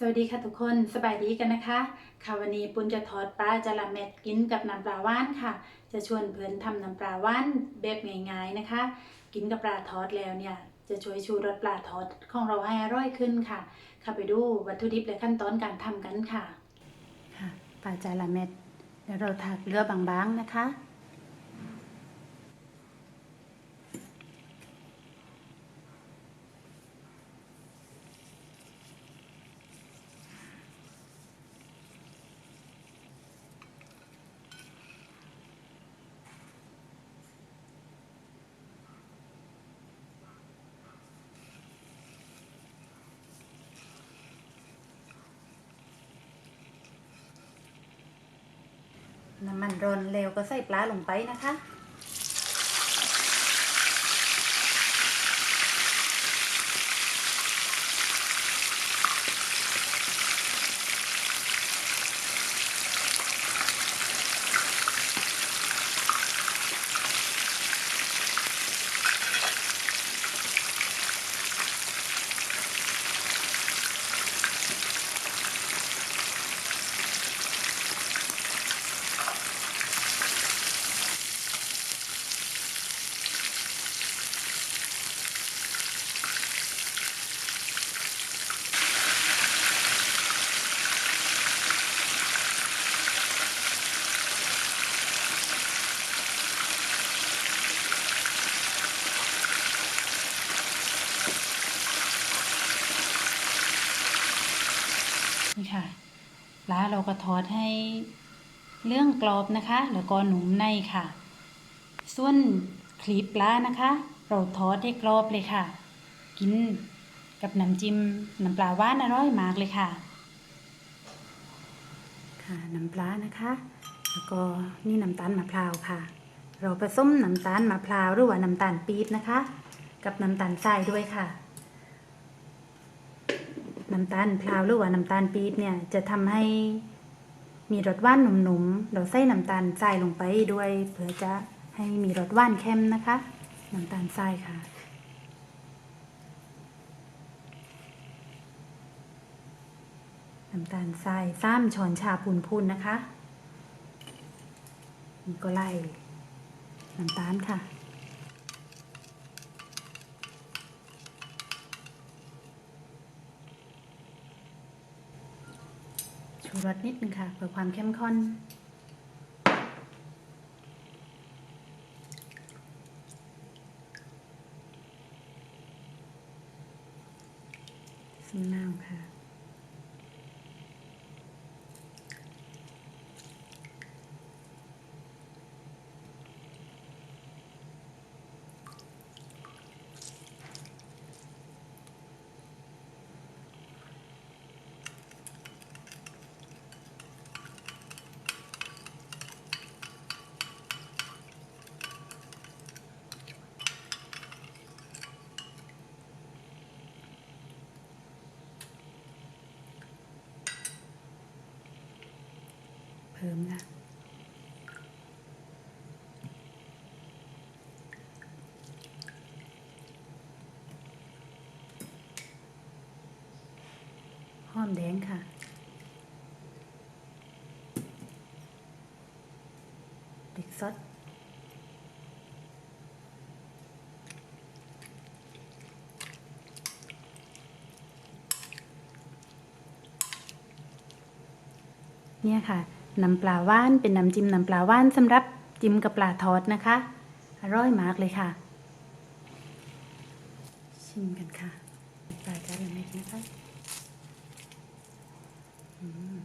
สวัสดีค่ะทุกคนสบายดีกันนะคะ ค่ะวันนี้ปุณจะทอดปลาจาระเม็ดกินกับน้ำปลาว่านค่ะ จะชวนเพื่อนทำน้ำปลาว่านแบบง่ายๆนะคะ กินกับปลาทอดแล้วเนี่ย จะช่วยชูรสปลาทอดของเราให้อร่อยขึ้นค่ะเข้าไปดูวัตถุดิบและขั้นตอนการทำกันค่ะค่ะปลาจาระเม็ดเดี๋ยวเราถักเลือบางๆนะคะ น้ำมันร้อนเร็วก็ใส่ปลาลงไปนะคะ นี่ค่ะ ปลาเราก็ทอดให้เรื่องกรอบนะคะ แล้วก็หนุ่มในค่ะ ส่วนคลีปปลานะคะ เราทอดให้กรอบเลยค่ะ กินกับน้ำจิ้มน้ำปลาหวานอร่อยมากเลยค่ะ ค่ะน้ำปลานะคะ แล้วก็นี่น้ำตาลมะพร้าวค่ะ เราผสมน้ำตาลมะพร้าวหรือว่าน้ำตาลปี๊บนะคะ กับน้ำตาลทรายด้วยค่ะ น้ำตาลพราวหรือว่าน้ำตาลปี๊บเนี่ยจะทำให้มีรสหวานหนุ่มๆ เราใส่น้ำตาลทรายลงไปด้วยเพื่อจะให้มีรสหวานเข้มนะคะ น้ำตาลทรายค่ะ น้ำตาลทรายซ้ำช้อนชาพูนๆนะคะนี่ก็ไล่น้ำตาลค่ะ ชูรสนิดนึงค่ะ เพื่อความเข้มข้นสมน้ำค่ะ เพิ่มนะหอมแดงค่ะเด็กซดเนี่ยค่ะ น้ำปลาว่านเป็นน้ำจิ้มน้ำปลาว่านสำหรับจิ้มกับปลาทอดนะคะ อร่อยมากเลยค่ะ ชิมกันค่ะปลาจาระเม็ดนะคะอืม